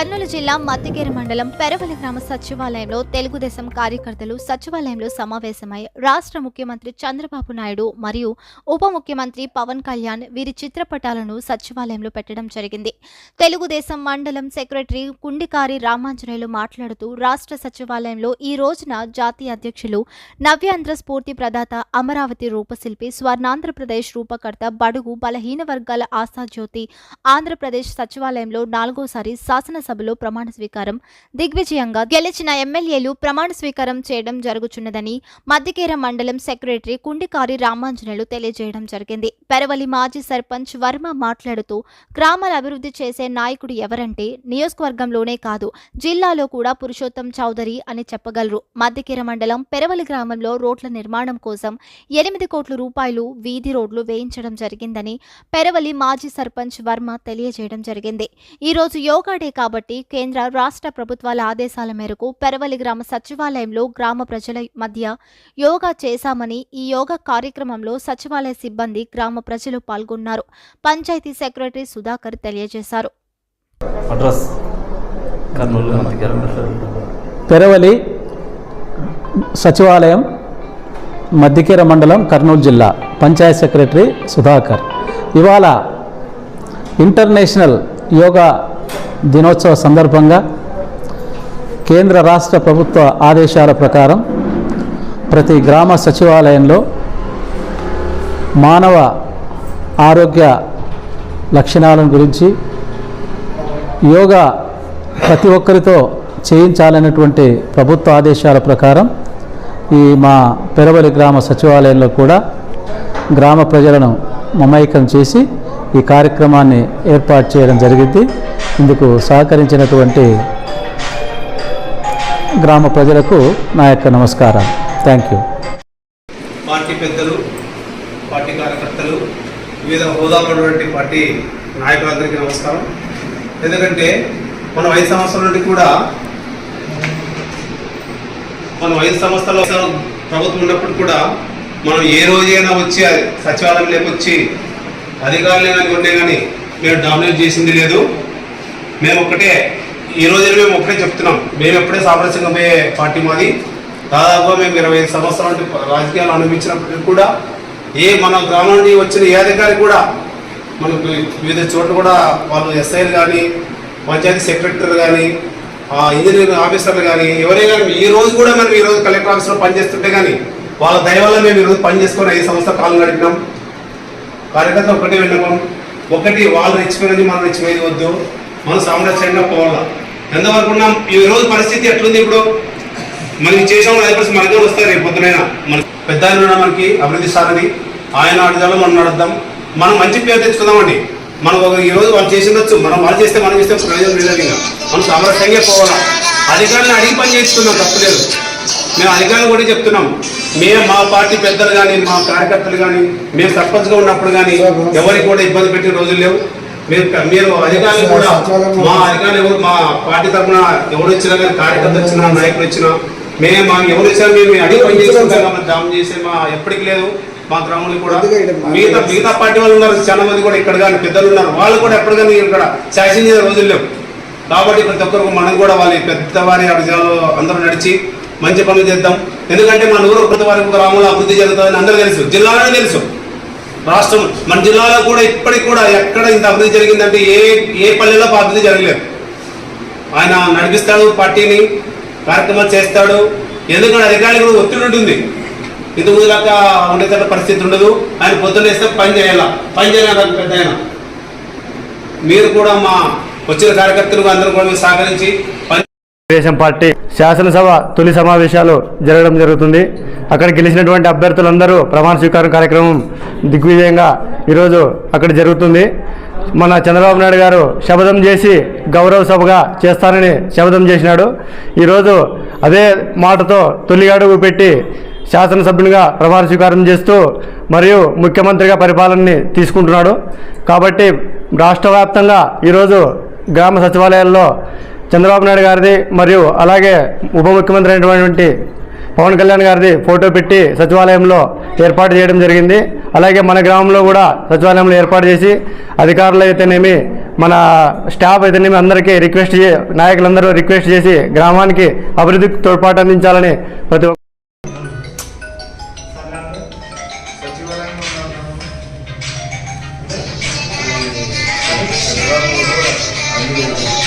కర్నూలు జిల్లా మద్దిగేరు మండలం పెరవలి గ్రామ సచివాలయంలో తెలుగుదేశం కార్యకర్తలు సచివాలయంలో సమావేశమై రాష్ట్ర ముఖ్యమంత్రి చంద్రబాబు నాయుడు మరియు ఉప ముఖ్యమంత్రి పవన్ కళ్యాణ్ వీరి చిత్రపటాలను సచివాలయంలో పెట్టడం జరిగింది. తెలుగుదేశం మండలం సెక్రటరీ కుండికారి రామాంజనేయులు మాట్లాడుతూ రాష్ట్ర సచివాలయంలో ఈ రోజున జాతీయ అధ్యక్షులు నవ్యాంధ్ర స్ఫూర్తి ప్రదాత అమరావతి రూపశిల్పి స్వర్ణాంధ్రప్రదేశ్ రూపకర్త బడుగు బలహీన వర్గాల ఆశాజ్యోతి ఆంధ్రప్రదేశ్ సచివాలయంలో నాలుగోసారి శాసనసభలో ప్రమాణ స్వీకారం దిగ్విజయంగా గెలిచిన ఎమ్మెల్యేలు ప్రమాణ స్వీకారం చేయడం జరుగుచున్నదని మద్దికేర మండలం సెక్రటరీ కుండికారి రామాంజనేయులు తెలియజేయడం జరిగింది. పెరవలి మాజీ సర్పంచ్ వర్మ మాట్లాడుతూ గ్రామాల అభివృద్ధి చేసే నాయకుడు ఎవరంటే నియోజకవర్గంలోనే కాదు జిల్లాలో కూడా పురుషోత్తం చౌదరి అని చెప్పగలరు. మధ్యకిర మండలం పెరవలి గ్రామంలో రోడ్ల నిర్మాణం కోసం ఎనిమిది కోట్ల రూపాయలు వీధి రోడ్లు వేయించడం జరిగిందని పెరవలి మాజీ సర్పంచ్ వర్మ తెలియజేయడం జరిగింది. ఈరోజు యోగా డే కాబట్టి కేంద్ర రాష్ట్ర ప్రభుత్వాల ఆదేశాల మేరకు పెరవలి గ్రామ సచివాలయంలో గ్రామ ప్రజల మధ్య యోగా చేశామని ఈ యోగా కార్యక్రమంలో సచివాలయ సిబ్బంది గ్రామ ప్రజలు పాల్గొన్నారు. పంచాయతీ సెక్రటరీ సుధాకర్ తెలియజేశారు. అడ్రస్ కర్నూలు మధ్యకారం పెరవలి సచివాలయం మద్దికేర మండలం కర్నూలు జిల్లా. పంచాయత్ సెక్రటరీ సుధాకర్. ఇవాళ ఇంటర్నేషనల్ యోగా దినోత్సవ సందర్భంగా కేంద్ర రాష్ట్ర ప్రభుత్వ ఆదేశాల ప్రకారం ప్రతి గ్రామ సచివాలయంలో మానవ ఆరోగ్య లక్షణాలను గురించి యోగా ప్రతి ఒక్కరితో చేయించాలనేటువంటి ప్రభుత్వ ఆదేశాల ప్రకారం ఈ మా పెరవలి గ్రామ సచివాలయంలో కూడా గ్రామ ప్రజలను మమైకం చేసి ఈ కార్యక్రమాన్ని ఏర్పాటు చేయడం జరిగింది. ఇందుకు సహకరించినటువంటి గ్రామ ప్రజలకు నా యొక్క నమస్కారం థ్యాంక్ యూ. పార్టీ పెద్దలు పార్టీ కార్యకర్తలు వివిధ హోదాలో ఉన్నటువంటి పార్టీ నాయకులందరికీ నమస్కారం. ఎందుకంటే మనం ఐదు సంవత్సరాల నుండి కూడా మనం ఐదు సంవత్సరాల ప్రభుత్వం ఉన్నప్పుడు కూడా మనం ఏ రోజైనా వచ్చి సచివాలయం వచ్చి అధికారులే కానీ ఉంటే కానీ మేము డామినేట్ చేసింది లేదు. మేము ఒక్కటే ఈ రోజు మేము ఒక్కటే చెప్తున్నాం. మేము ఎప్పుడే సామరస్యంగా పోయే పార్టీ మాది. దాదాపుగా మేము ఇరవై ఐదు సంవత్సరాల రాజకీయాలు అనుభవించినప్పటికీ కూడా ఏ మన గ్రామానికి వచ్చిన ఏ అధికారి కూడా మనకు వివిధ చోట్ల కూడా వాళ్ళు ఎస్ఐలు కానీ పంచాయతీ సెక్రటరీలు కానీ ఇంజనీరింగ్ ఆఫీసర్లు కానీ ఎవరైనా కానీ ఈ రోజు కూడా మనం ఈ రోజు కలెక్టర్ ఆఫీస్లో పనిచేస్తుంటే కానీ వాళ్ళ దయవల్ల మేము ఈరోజు పని చేసుకొని ఐదు సంవత్సరాల కాలం గడిపినాం. కార్యకర్త ఒకటి విన్నపం. ఒకటి వాళ్ళు రెచ్చిపోయినది మనం రెచ్చిపోయేది వద్దు. మనం సామరస్యంగా పోవాలా. ఎంతవరకు ఉన్నాం? ఈ రోజు పరిస్థితి ఎట్లుంది ఇప్పుడు? మనకి చేసాం అదే మనకే వస్తారు రేపు పొద్దునైనా. మన పెద్ద మనకి అభివృద్ధి సారని ఆయన అడుగుదాలో మనం నడుద్దాం. మనం మంచి పేరు తెచ్చుకుందామండి. మనం ఒక ఈరోజు వాళ్ళు చేసిండొచ్చు మనం వాళ్ళు చేస్తే మనం చేస్తే ప్రయోజనం లేదు మనం సామరస్యంగా పోవాలా? అధికారులను అడిగి పని చేస్తున్నాం తప్పలేదు. మేము అధికారులు కూడా చెప్తున్నాం. మేము మా పార్టీ పెద్దలు కానీ మా కార్యకర్తలు కానీ మేము సర్పంచ్గా ఉన్నప్పుడు కానీ ఎవరికి కూడా ఇబ్బంది పెట్టిన రోజులు లేవు. మీరు మీరు అధికారులు కూడా మా అధికారులు ఎవరు మా పార్టీ తరఫున ఎవరు వచ్చినా కానీ కార్యకర్త వచ్చినా నాయకులు వచ్చినా మేము మా ఎవరు వచ్చినా మేము అడిగి పని చేసుకుంటాం జామ్ చేసే మా ఎప్పటికి లేదు. మా గ్రామంలో కూడా మిగతా మిగతా పార్టీ వాళ్ళు ఉన్నారు. చాలా మంది కూడా ఇక్కడ కానీ పెద్దలు ఉన్నారు. వాళ్ళు కూడా ఎప్పుడు కానీ ఇక్కడ శాసించే రోజులు లేవు. కాబట్టి ప్రతి ఒక్కరికి మనం కూడా వాళ్ళ పెద్దవారి అడుగులో అందరూ నడిచి మంచి పనులు చేద్దాం. ఎందుకంటే మన ఊరు ప్రతి వారి గ్రామంలో అభివృద్ధి జరుగుతుందని అందరూ తెలుసు. జిల్లాలోనే తెలుసు. రాష్ట్రం మన జిల్లాలో కూడా ఇప్పటికి కూడా ఎక్కడ ఇంత అభివృద్ధి జరిగిందంటే ఏ ఏ పల్లెలో అభివృద్ధి జరగలేదు. ఆయన నడిపిస్తాడు పార్టీని. కార్యక్రమాలు చేస్తాడు. ఎందుకంటే అధికారులకు కూడా ఒత్తిడి ఉంటుంది. ఇంతకు ముందులాగా ఉండేట పరిస్థితి ఉండదు. ఆయన పొద్దున్న వేస్తే పని చేయాల? పని చేయాలి పెద్ద ఆయన. మీరు కూడా మా వచ్చిన కార్యకర్తలు అందరూ కూడా మీరు సహకరించి పని తెలుగుదేశం పార్టీ శాసనసభ తొలి సమావేశాలు జరగడం జరుగుతుంది. అక్కడ గెలిచినటువంటి అభ్యర్థులందరూ ప్రమాణ స్వీకారం కార్యక్రమం దిగ్విజయంగా ఈరోజు అక్కడ జరుగుతుంది. మన చంద్రబాబు నాయుడు గారు శపథం చేసి గౌరవ సభగా చేస్తానని శపథం చేసినాడు. ఈరోజు అదే మాటతో తొలి అడుగు పెట్టి శాసనసభ్యునిగా ప్రమాణ స్వీకారం చేస్తూ మరియు ముఖ్యమంత్రిగా పరిపాలనని తీసుకుంటున్నాడు. కాబట్టి రాష్ట్ర వ్యాప్తంగా ఈరోజు గ్రామ సచివాలయాల్లో చంద్రబాబు నాయుడు గారిది మరియు అలాగే ఉప ముఖ్యమంత్రి అయినటువంటి పవన్ కళ్యాణ్ గారిది ఫోటో పెట్టి సచివాలయంలో ఏర్పాటు చేయడం జరిగింది. అలాగే మన గ్రామంలో కూడా సచివాలయంలో ఏర్పాటు చేసి అధికారులు అయితేనేమి మన స్టాఫ్ అయితేనేమి అందరికీ రిక్వెస్ట్ చే నాయకులందరూ రిక్వెస్ట్ చేసి గ్రామానికి అభివృద్ధికి తోడ్పాటు అందించాలని ప్రతి ఒక్క సచివాలయం